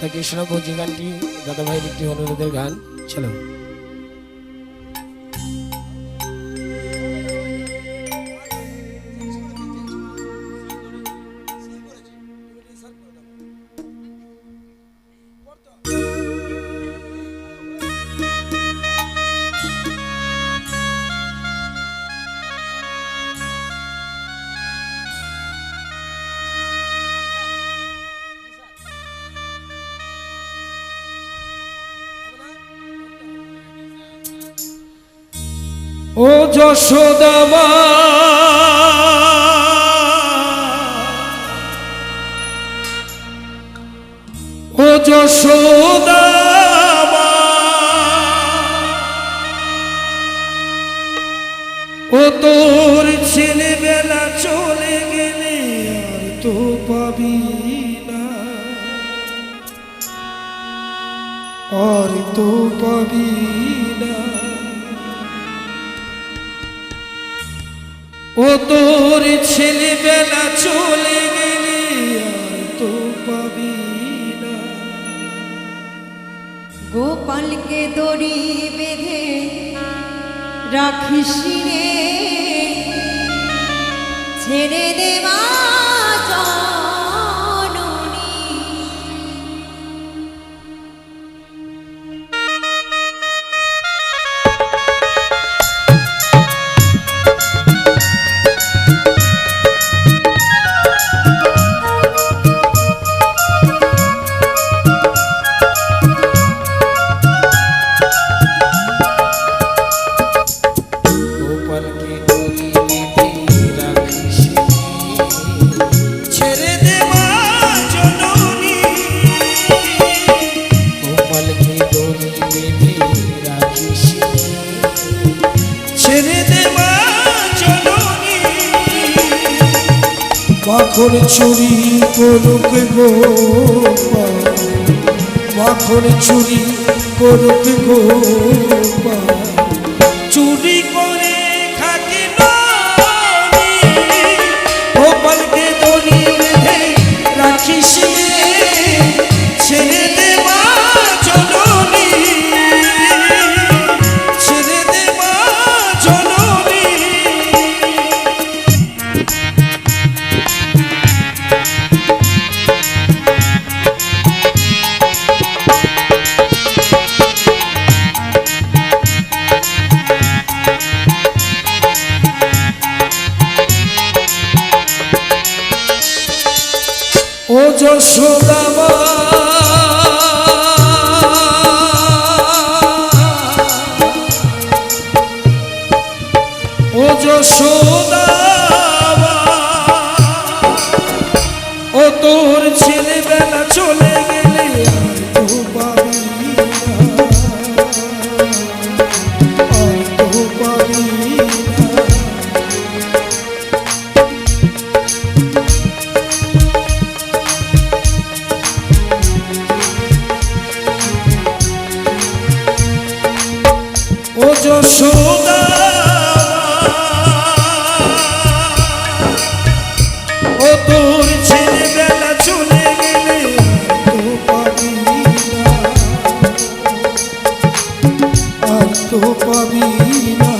তাকে শোনাবো যে গানটি দাদাভাই একটি অনুরোধের গান। চলো। ও যশোদামা ও যশোদামা ও তোর ছেলেবেলা চলে গেলে আর তো পাবি না। আর তো পাবি না। ও তোর ছেলেবেলা চলে গেলে তো পাবি না। গোপালকে দড়ি বেঁধে রাখিস রে। ছেড়ে দেওয়া মাখন চুরি করুক গোপাল মাখন চুরি করুক গোপাল চুরি করে ও যশোদামা ও যশোদামা ও যশোদা ও তোর ছেলেবেলা চলে গেলে তো পাবি আর তো পাবি না।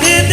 hit